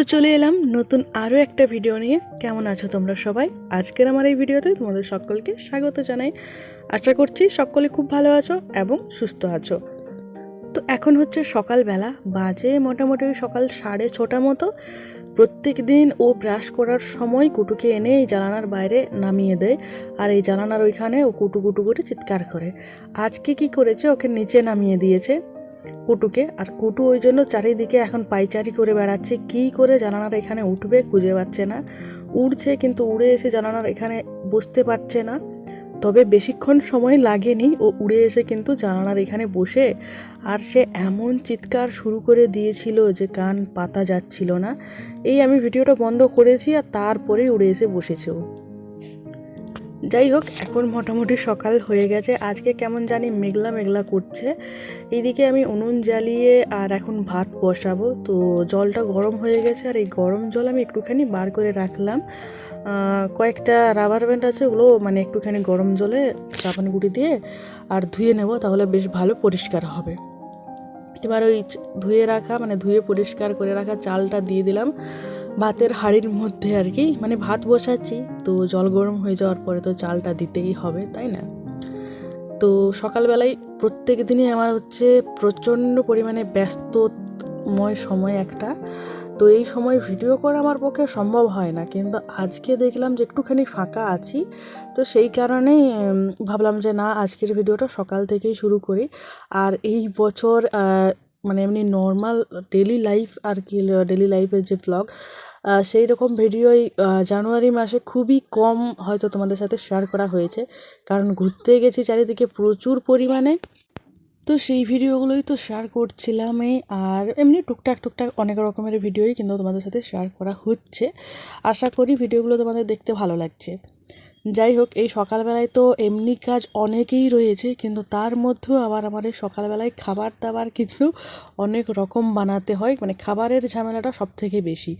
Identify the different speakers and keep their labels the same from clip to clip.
Speaker 1: তো চলে এলাম নতুন আরও একটা ভিডিও নিয়ে। কেমন আছো তোমরা সবাই? আজকের আমার এই ভিডিওতে তোমাদের সকলকে স্বাগত জানাই। আশা করছি সকলে খুব ভালো আছো এবং সুস্থ আছো। তো এখন হচ্ছে সকালবেলা, বাজে মোটামুটি সকাল সাড়ে ছটা মতো। প্রত্যেক দিন ও ব্রাশ করার সময় কুটুকে এনে এই জানালার বাইরে নামিয়ে দেয় আর এই জানালার ওইখানে ও কুটু কুটু করে চিৎকার করে। আজকে কি করেছে? ওকে নিচে নামিয়ে দিয়েছে। কুটুকে। আর কুটু ওই জন্য চারিদিকে এখন পাইচারি করে বেড়াচ্ছে। কী করে জানালার এখানে উঠবে খুঁজে পাচ্ছে না। উড়ছে কিন্তু উড়ে এসে জানালার এখানে বসতে পারছে না। তবে বেশিক্ষণ সময় লাগেনি ও উড়ে এসে কিন্তু জানানার এখানে বসে। আর সে এমন চিৎকার শুরু করে দিয়েছিল যে কান পাতা যাচ্ছিল না। এই আমি ভিডিওটা বন্ধ করেছি আর তারপরেই উড়ে এসে বসেছে ও। যাই হোক, এখন মোটামুটি সকাল হয়ে গেছে। আজকে কেমন জানি মেঘলা মেঘলা করছে। এইদিকে আমি উনুন জ্বালিয়ে আর এখন ভাত বসাবো। তো জলটা গরম হয়ে গেছে আর এই গরম জল আমি একটুখানি বার করে রাখলাম। কয়েকটা রাবার ব্যান্ড আছে, ওগুলো মানে একটুখানি গরম জলে সাবান গুঁড়ি দিয়ে আর ধুয়ে নেব, তাহলে বেশ ভালো পরিষ্কার হবে। এবার ওই ধুয়ে রাখা মানে ধুয়ে পরিষ্কার করে রাখা চালটা দিয়ে দিলাম। ভাতের হাঁড়ির মধ্যে আর কি মানে ভাত বসাচ্ছি তো জল গরম হয়ে যাওয়ার পরে তো চালটা দিতেই হবে তাই না? তো সকালবেলায় প্রত্যেক দিনই আমার হচ্ছে প্রচণ্ড পরিমাণে ব্যস্তময় সময় একটা তো এই সময় ভিডিও করা আমার পক্ষে সম্ভব হয় না কিন্তু আজকে দেখলাম যে একটুখানি ফাঁকা আছি তো সেই কারণেই উম, ভাবলাম যে না আজকের ভিডিওটা সকাল থেকেই শুরু করি আর এই বছর মানে এমনি নর্মাল ডেলি লাইফ আর কি ডেলি লাইফের যে ব্লগ সেই রকম ভিডিওই জানুয়ারি মাসে খুবই কম হয়তো তোমাদের সাথে শেয়ার করা হয়েছে। কারণ ঘুরতে গেছি চারিদিকে প্রচুর পরিমাণে। তো সেই ভিডিওগুলোই তো শেয়ার করছিলাম আর এমনি টুকটাক টুকটাক অনেক রকমের ভিডিওই কিন্তু তোমাদের সাথে শেয়ার করা হচ্ছে। আশা করি ভিডিওগুলো তোমাদের দেখতে ভালো লাগছে। যাই হোক, এই সকালবেলায় তো এমনি কাজ অনেকেই রয়েছে, কিন্তু তার মধ্যেও আবার আমার এই সকালবেলায় খাবার দাবার কিন্তু অনেক রকম বানাতে হয়। মানে খাবারের ঝামেলাটা সব থেকে বেশি।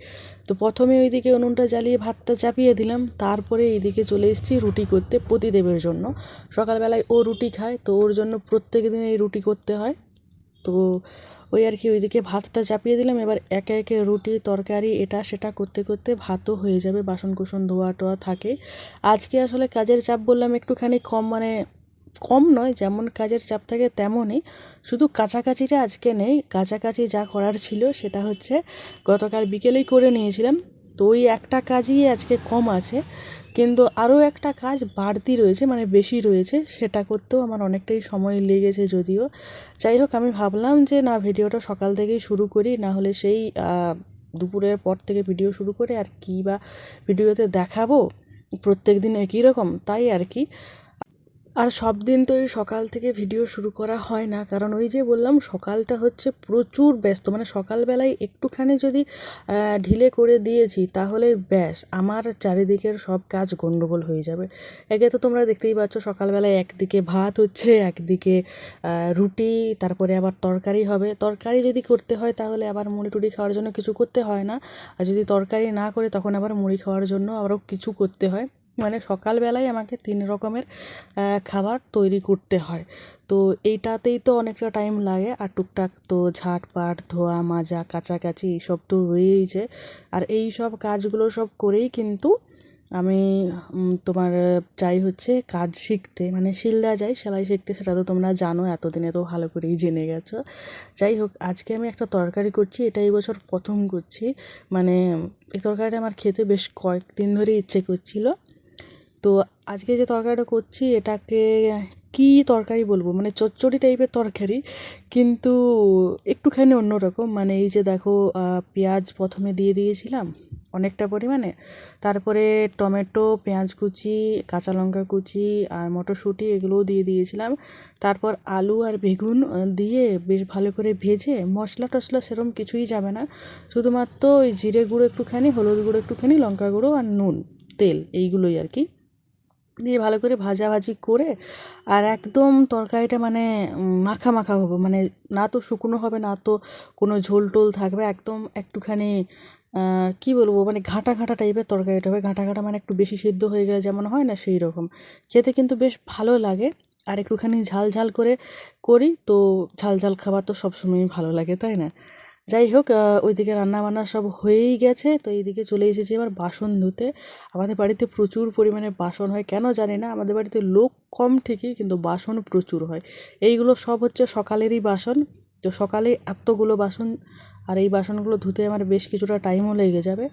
Speaker 1: তো প্রথমে ওইদিকে উনুনটা জ্বালিয়ে, ভাতটা চাপিয়ে দিলাম। তারপরে এইদিকে চলে এসেছি রুটি করতে প্রতিদেবের জন্য। সকালবেলায় ও রুটি খায়, তো ওর জন্য প্রত্যেক দিন এই রুটি করতে হয়। তো ওই আর কি ওইদিকে ভাতটা চাপিয়ে দিলাম। এবার একে একে রুটি, তরকারি, এটা সেটা করতে করতে ভাতও হয়ে যাবে বাসন কুসন ধোয়া টোয়া থাকে। আজকে আসলে কাজের চাপ বললাম একটুখানি কম মানে কম নয়, যেমন কাজের চাপ থাকে তেমনই। শুধু কাছাকাছিটা আজকে নেই, কাছাকাছি যা করার ছিল সেটা হচ্ছে গতকাল বিকেলেই করে নিয়েছিলাম। তো ওই একটা কাজই আজকে কম আছে। কিন্তু আরও একটা কাজ বাড়তি রয়েছে মানে বেশি রয়েছে, সেটা করতেও আমার অনেকটাই সময় লেগেছে যদিও। যাই হোক, আমি ভাবলাম যে না, ভিডিওটা সকাল থেকেই শুরু করি, না হলে সেই দুপুরের পর থেকে ভিডিও শুরু করে আর কী বা ভিডিওতে দেখাবো, প্রত্যেক দিন একই রকম, তাই আর কি। আর সব দিন তো এই সকাল থেকে ভিডিও শুরু করা হয় না। কারণ ওই যে বললাম, সকালটা হচ্ছে প্রচুর ব্যস্ত। মানে সকালবেলায় একটুখানি যদি ঢিলে করে দিয়েছি, তাহলে ব্যাস, আমার চারিদিকের সব কাজ গণ্ডগোল হয়ে যাবে। একে তো তোমরা দেখতেই পাচ্ছ, সকালবেলায় একদিকে ভাত হচ্ছে, একদিকে রুটি, তারপরে আবার তরকারি হবে। তরকারি যদি করতে হয়, তাহলে আবার মুড়ি টুড়ি খাওয়ার জন্য কিছু করতে হয় না। আর যদি তরকারি না করে, তখন আবার মুড়ি খাওয়ার জন্য আবারও কিছু করতে হয়। মানে সকালবেলায় আমাকে তিন রকমের খাবার তৈরি করতে হয়। তো এইটাতেই তো অনেকটা টাইম লাগে। আর টুকটাক তো ঝাঁটপাট, ধোয়া, মাজা, কাচাকাচি এইসব তো রয়েইছে। আর এই সব কাজগুলো সব করেই কিন্তু আমি তোমার, চাই হচ্ছে কাজ শিখতে। মানে শিলদা যাই, সেলাই শিখতে, সেটা তো তোমরা জানো, এতদিনে তো ভালো করেই জেনে গেছো। যাই হোক, আজকে আমি একটা তরকারি করছি, এটা এই বছর প্রথম করছি। মানে এই তরকারিটা আমার খেতে বেশ কয়েকদিন ধরে ইচ্ছে করছিল। তো আজকে যে তরকারিটা করছি, এটাকে কি তরকারি বলব? মানে চচ্চড়ি টাইপের তরকারি, কিন্তু একটুখানি অন্যরকম। মানে এই যে দেখো পেঁয়াজ প্রথমে দিয়ে দিয়েছিলাম অনেকটা পরিমাণে। তারপরে টমেটো, পেঁয়াজ কুচি, কাঁচা লঙ্কা কুচি আর মটরশুঁটি এগুলোও দিয়ে দিয়েছিলাম। তারপর আলু আর বেগুন দিয়ে বেশ ভালো করে ভেজে মশলা টশলা সেরম কিছুই যাবে না। শুধুমাত্র ওই জিরে গুঁড়ো একটুখানি, হলুদ গুঁড়ো একটুখানি, লঙ্কা গুঁড়ো আর নুন, তেল, এইগুলোই আর কি। দিয়ে ভালো করে ভাজাভাজি করে আর একদম তরকারিটা মানে মাখা মাখা হবে। মানে না তো শুকনো হবে, না তো কোনো ঝোল টোল থাকবে। একদম একটুখানি কি বলব? মানে ঘাঁটা ঘাঁটা টাইপের তরকারিটা হবে। ঘাঁটা ঘাঁটা মানে একটু বেশি সিদ্ধ হয়ে গেলে যেমন হয় না সেই রকম। খেতে কিন্তু বেশ ভালো লাগে। আর একটুখানি ঝাল ঝাল করে করি, তো ঝাল ঝাল খাবার তো সবসময়ই ভালো লাগে, তাই না? যাই হোক ওইদিকে রান্নাবান্না সব হয়েই গেছে। তো এইদিকে চলে এসেছি এবার বাসন ধুতে। আমাদের বাড়িতে প্রচুর পরিমাণে বাসন হয়। কেন জানি না, আমাদের বাড়িতে লোক কম ঠিকই, কিন্তু বাসন প্রচুর হয়। এইগুলো সব হচ্ছে সকালেরই বাসন। তো সকালে এতগুলো বাসন, আর এই বাসনগুলো ধুতে আমার বেশ কিছুটা টাইমও লেগে যাবে।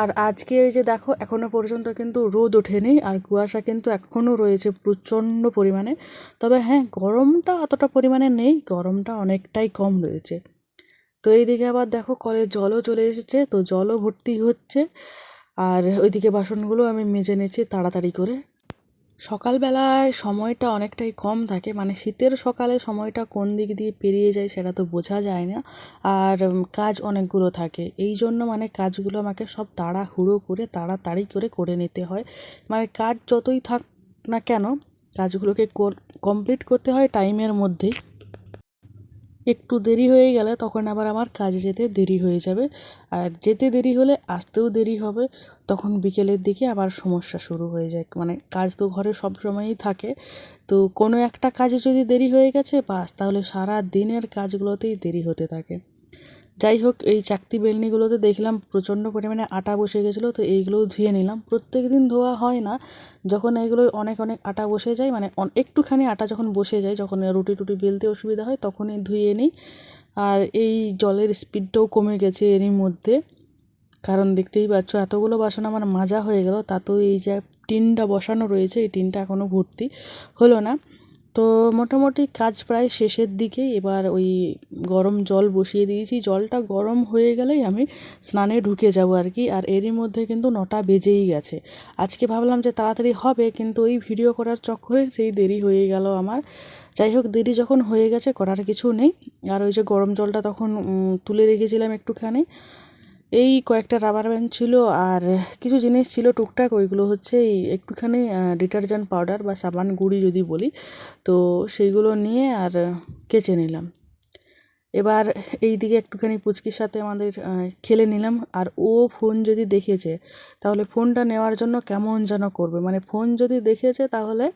Speaker 1: আর আজকে এই যে দেখো এখনও পর্যন্ত কিন্তু রোদ ওঠেনি, আর কুয়াশা কিন্তু এখনও রয়েছে প্রচণ্ড পরিমাণে। তবে হ্যাঁ গরমটা অতটা পরিমাণে নেই, গরমটা অনেকটাই কম রয়েছে। তো এইদিকে আবার দেখো কলের জলও চলে এসেছে, তো জলও ভর্তি হচ্ছে। আর ওইদিকে বাসনগুলো আমি মেজে নিয়েছি তাড়াতাড়ি করে। সকালবেলায় সময়টা অনেকটাই কম থাকে মানে শীতের সকালে সময়টা কোন দিক দিয়ে পেরিয়ে যায় সেটা তো বোঝা যায় না। আর কাজ অনেকগুলো থাকে, এই জন্য মানে কাজগুলো আমাকে সব তাড়াহুড়ো করে, তাড়াতাড়ি করে করে নিতে হয়। মানে কাজ যতই থাক না কেন, কাজগুলোকে কমপ্লিট করতে হয় টাইমের মধ্যেই। একটু দেরি হয়ে গেলে তখন আবার আমার কাজে যেতে দেরি হয়ে যাবে। আর যেতে দেরি হলে আসতেও দেরি হবে। তখন বিকেলের দিকে আবার সমস্যা শুরু হয়ে যায়। মানে কাজ তো ঘরে সব সময়ই থাকে। তো কোনো একটা কাজে যদি দেরি হয়ে গেছে বাস, তাহলে সারা দিনের কাজগুলোতেই দেরি হতে থাকে। যাই হোক এই চাকতি বেলনিগুলোতে দেখলাম প্রচণ্ড পরিমাণে আটা বসে গেছিল, তো এইগুলোও ধুয়ে নিলাম। প্রত্যেক দিন ধোয়া হয় না, যখন এইগুলো অনেক অনেক আটা বসে যায় মানে একটুখানি আটা যখন বসে যায়, যখন রুটি টুটি বেলতে অসুবিধা হয়, তখনই ধুয়ে নিই। আর এই জলের স্পিডটাও কমে গেছে এরই মধ্যে। কারণ দেখতেই পাচ্ছ, এতগুলো বাসন আমার মাজা হয়ে গেল তাতেও এই যে টিনটা বসানো রয়েছে, এই টিনটা এখনও ভর্তি হলো না। তো মোটামুটি কাজ প্রায় শেষের দিকে এবার ওই গরম জল বসিয়ে দিয়েছি। জলটা গরম হয়ে গেলেই আমি স্নানে ঢুকে যাব আর কি, আর এরই মধ্যে কিন্তু নটা বেজেই গেছে। আজকে ভাবলাম যে তাড়াতাড়ি হবে, কিন্তু ওই ভিডিও করার চক্করে সেই দেরি হয়ে গেল আমার। যাই হোক, দেরি যখন হয়ে গেছে করার কিছু নেই। আর ওই যে গরম জলটা তখন তুলে রেখেছিলাম একটুখানি। এই কয়েকটা রাবার ব্যান্ড ছিল আর কিছু জিনিস ছিল টুকটাক, ওইগুলো হচ্ছে এই একটুখানি ডিটারজেন্ট পাউডার বা সাবান গুঁড়ি যদি বলি, তো সেইগুলো নিয়ে আর কেচে নিলাম। এবার এই দিকে একটুখানি পুচকির সাথে আমাদের খেলে নিলাম। আর ও ফোন যদি দেখেছে, তাহলে ফোনটা নেওয়ার জন্য কেমন যেন করবে। মানে ফোন যদি দেখেছে, তাহলে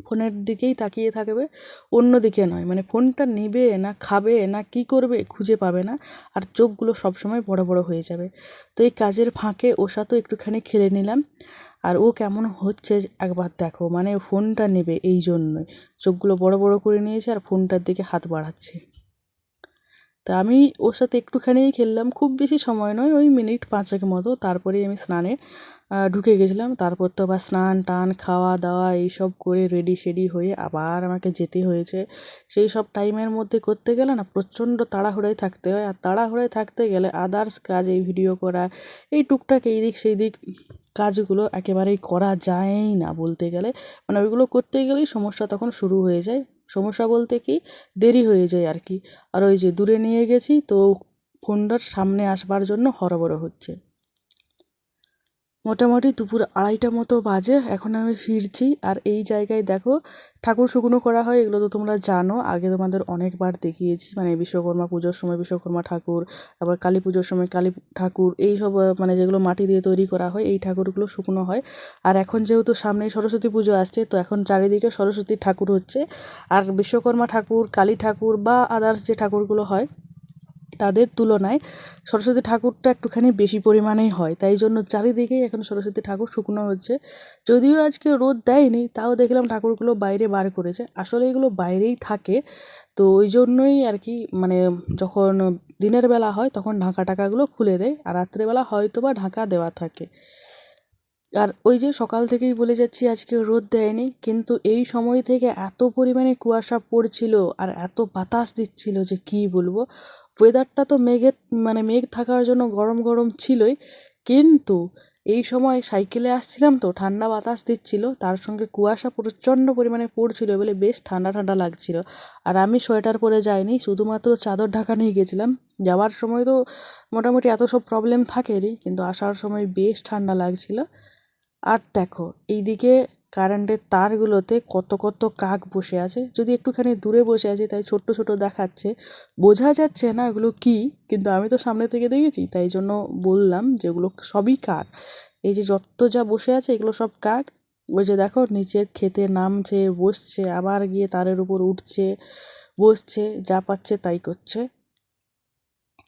Speaker 1: ফোনের দিকেই তাকিয়ে থাকবে, অন্য দিকে নয়। মানে ফোনটা নেবে না খাবে না কি করবে খুঁজে পাবে না, আর চোখগুলো সবসময় বড় বড় হয়ে যাবে। তো এই কাজের ফাঁকে ওর তো একটুখানি খেলে নিলাম। আর ও কেমন হচ্ছে একবার দেখো মানে ফোনটা নেবে এই জন্যই। চোখগুলো বড় বড় করে নিয়েছে আর ফোনটার দিকে হাত বাড়াচ্ছে। তা আমি ওর সাথে একটুখানিই খেললাম, খুব বেশি সময় নয়, ওই মিনিট পাঁচেক মতো। তারপরেই আমি স্নানে ঢুকে গেছিলাম। তারপর তো আবার স্নান, টান, খাওয়া, দাওয়া এইসব করে রেডি শেডি হয়ে আবার আমাকে যেতে হয়েছে। সেই সব টাইমের মধ্যে করতে গেলে না প্রচণ্ড তাড়াহুড়োয় থাকতে হয়। আর তাড়াহুড়োয় থাকতে গেলে আদার্স কাজ, এই ভিডিও করা, এই টুকটাক এই দিক সেই দিক কাজগুলো একেবারেই করা যায়ই না বলতে গেলে। মানে ওইগুলো করতে গেলেই সমস্যা তখন শুরু হয়ে যায়। সমস্যা বলতে কি, দেরি হয়ে যায় আর কি। আর ওই যে দূরে নিয়ে গেছি তো ফোনটার সামনে আসবার জন্য হরবর হচ্ছে। মোটামুটি দুপুর আড়াইটা মতো বাজে, এখন আমি ফিরছি। আর এই জায়গায় দেখো, ঠাকুর শুকনো করা হয়, এগুলো তো তোমরা জানো। আগে তোমাদের অনেকবার দেখিয়েছি মানে বিশ্বকর্মা পুজোর সময় বিশ্বকর্মা ঠাকুর, আবার কালী পুজোর সময় কালী ঠাকুর এই সব মানে যেগুলো মাটি দিয়ে তৈরি করা হয়, এই ঠাকুরগুলো শুকনো হয়। আর এখন যেহেতু সামনেই সরস্বতী পুজো আসছে, তো এখন চারিদিকে সরস্বতী ঠাকুর হচ্ছে। আর বিশ্বকর্মা ঠাকুর, কালী ঠাকুর বা আদার্স যে ঠাকুরগুলো হয় তাদের তুলনায় সরস্বতী ঠাকুরটা একটুখানি বেশি পরিমাণেই হয়। তাই জন্য চারিদিকেই এখন সরস্বতী ঠাকুর শুকনো হচ্ছে। যদিও আজকে রোদ দেয়নি, তাও দেখলাম ঠাকুরগুলো বাইরে বার করেছে। আসলে এগুলো বাইরেই থাকে। তো ওই জন্যই আর কি মানে যখন দিনের বেলা হয় তখন ঢাকা টাকাগুলো খুলে দেয়। আর রাত্রেবেলা হয়তো বা ঢাকা দেওয়া থাকে। আর ওই যে সকাল থেকেই বলে যাচ্ছি, আজকে রোদ দেয়নি, কিন্তু এই সময় থেকে এত পরিমাণে কুয়াশা পড়ছিল আর এত বাতাস দিচ্ছিল যে কী বলব। ওয়েদারটা তো মেঘের মানে মেঘ থাকার জন্য গরম গরম ছিলই, কিন্তু এই সময় সাইকেলে আসছিলাম তো, ঠান্ডা বাতাস দিচ্ছিল, তার সঙ্গে কুয়াশা প্রচণ্ড পরিমাণে পড়ছিল বলে বেশ ঠান্ডা ঠান্ডা লাগছিল। আর আমি সোয়েটার পরে যাইনি, শুধুমাত্র চাদর ঢাকা নিয়ে গেছিলাম। যাওয়ার সময় তো মোটামুটি এত সব প্রবলেম থাকেনি, কিন্তু আসার সময় বেশ ঠান্ডা লাগছিল। আর দেখো, এইদিকে কারেন্টের তারগুলোতে কত কত কাক বসে আছে। যদি একটুখানি দূরে বসে আছে, তাই ছোট্ট ছোট দেখাচ্ছে। বোঝা যাচ্ছে না এগুলো কি, কিন্তু আমি তো সামনে থেকে দেখেছি, তাই জন্য বললাম যে এগুলো সবই কাক। এই যে যত যা বসে আছে, এগুলো সব কাক। ওই যে দেখো, নিচের খেতে নামছে, বসছে, আবার গিয়ে তারের উপর উঠছে, বসছে, যা পাচ্ছে তাই করছে।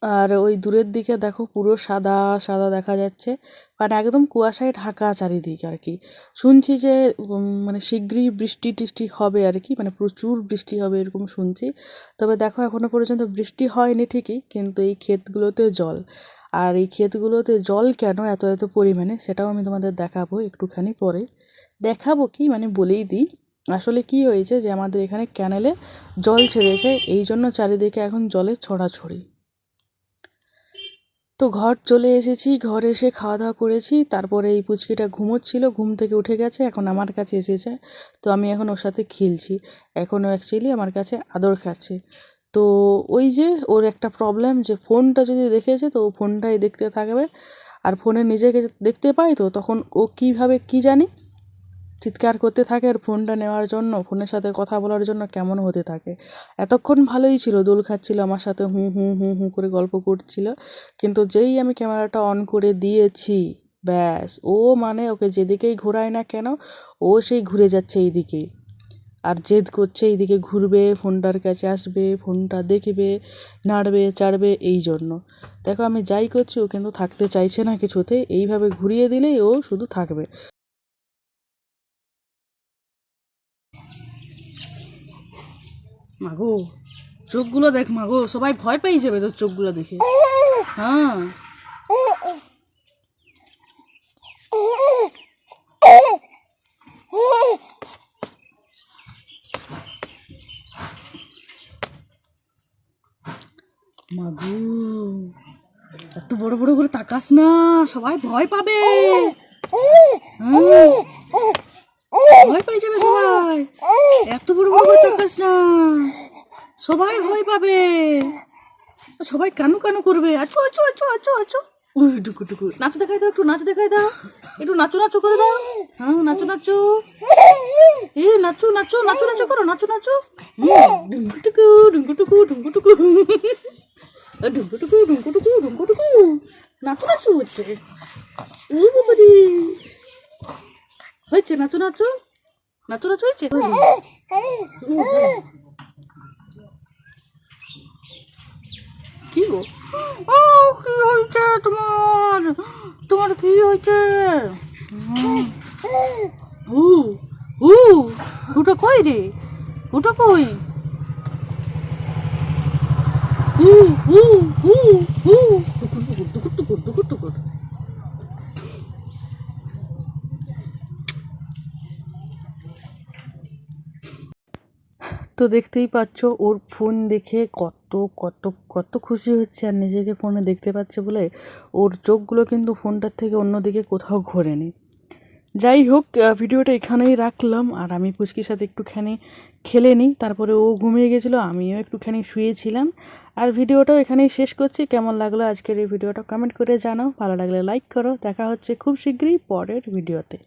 Speaker 1: আর ওই দূরের দিকে দেখো পুরো সাদা সাদা দেখা যাচ্ছে। মানে একদম কুয়াশায় ঢাকা চারিদিক আর কি। শুনছি যে মানে শীঘ্রই বৃষ্টি টিষ্টি হবে আর কি মানে প্রচুর বৃষ্টি হবে এরকম শুনছি। তবে দেখো এখনও পর্যন্ত বৃষ্টি হয়নি ঠিকই, কিন্তু এই ক্ষেতগুলোতে জল। আর এই ক্ষেতগুলোতে জল কেন এত এত পরিমাণে, সেটাও আমি তোমাদের দেখাবো একটুখানি পরে। দেখাবো কি মানে বলেই দিই। আসলে কি হয়েছে যে, আমাদের এখানে ক্যানেলে জল ছেড়েছে, এই জন্য চারিদিকে এখন জলের ছড়াছড়ি। তো ঘর চলে এসেছি, ঘরে এসে খাওয়া দাওয়া করেছি, তারপরে এই পুচকিটা ঘুমোচ্ছিল, ঘুম থেকে উঠে গেছে, এখন আমার কাছে এসেছে। তো আমি এখন ওর সাথে খেলছি, এখনও অ্যাকচুয়ালি আমার কাছে আদর খাচ্ছে। তো ওই যে ওর একটা প্রবলেম যে ফোনটা যদি দেখেছে, তো ও ফোনটাই দেখতে থাকবে। আর ফোনে নিজেকে দেখতে পাই তো তখন ও কীভাবে কী জানি চিৎকার করতে থাকে আর ফোনটা নেওয়ার জন্য, ফোনের সাথে কথা বলার জন্য কেমন হতে থাকে। এতক্ষণ ভালোই ছিল, দোল খাচ্ছিল, আমার সাথে হুঁ হুঁ হুঁ হুঁ করে গল্প করছিল। কিন্তু যেই আমি ক্যামেরাটা অন করে দিয়েছি, ব্যাস, ও মানে ওকে যেদিকেই ঘোরায় না কেন, ও সেই ঘুরে যাচ্ছে এই দিকেই আর জেদ করছে এইদিকে ঘুরবে, ফোনটার কাছে আসবে, ফোনটা দেখবে, নাড়বে, চাড়বে এই জন্য। দেখো আমি যাই করছি, ও কিন্তু থাকতে চাইছে না কিছুতে, এইভাবে ঘুরিয়ে দিলেই ও শুধু থাকবে। মাগো, চোখগুলো দেখ মাগো, সবাই ভয় পেয়ে যাবে তোর চোখগুলো দেখে। হ্যাঁ। মাগু, এত বড় বড় করে তাকাস না, সবাই ভয় পাবে। হ্যাঁ। ভয় পেয়ে যাবে সবাই। এত বড় বড় তাকাস না। সবাই ভয় পাবে। সবাই কানু কানু করবে? আচু আচু আচু আচু আচু উই, টুকু টুকু নাচ দেখাই দাও একটু নাচ দেখাই দাও। একটু নাচো নাচো করে দাও। হ্যাঁ নাচো নাচো। এ নাচো নাচো নাচো নাচো করো নাচো নাচো। ডুঙ্গু টুকু ডুঙ্গু টুকু ডুঙ্গু টুকু ডুঙ্গু টুকু ডুঙ্গু নাচো নাচো হচ্ছে। ও হয়েছে নাচো নাচো। নাচো নাচো হয়েছে কি গো ও কি হয়েছে তোমার তোমার কি হয়েছে হু হু ওটা কই রে ওটা কই হু হু হু হু টুকুর টুকুর টুকুর তো দেখতেই পাচ্ছ, ওর ফোন দেখে কত কত কত খুশি হচ্ছে আর নিজেকে ফোনে দেখতে পাচ্ছে বলে ওর চোখগুলো কিন্তু ফোনটার থেকে অন্যদিকে কোথাও ঘোরেনি। যাই হোক ভিডিওটা এখানেই রাখলাম আর আমি পুচকির সাথে একটুখানি খেলে নিই। তারপরে ও ঘুমিয়ে গেছিল, আমিও একটুখানি শুয়েছিলাম। আর ভিডিওটাও এখানেই শেষ করছি। কেমন লাগল আজকের এই ভিডিওটা কমেন্ট করে জানাও। ভালো লাগলে লাইক করো। দেখা হচ্ছে খুব শীঘ্রই পরের ভিডিওতে।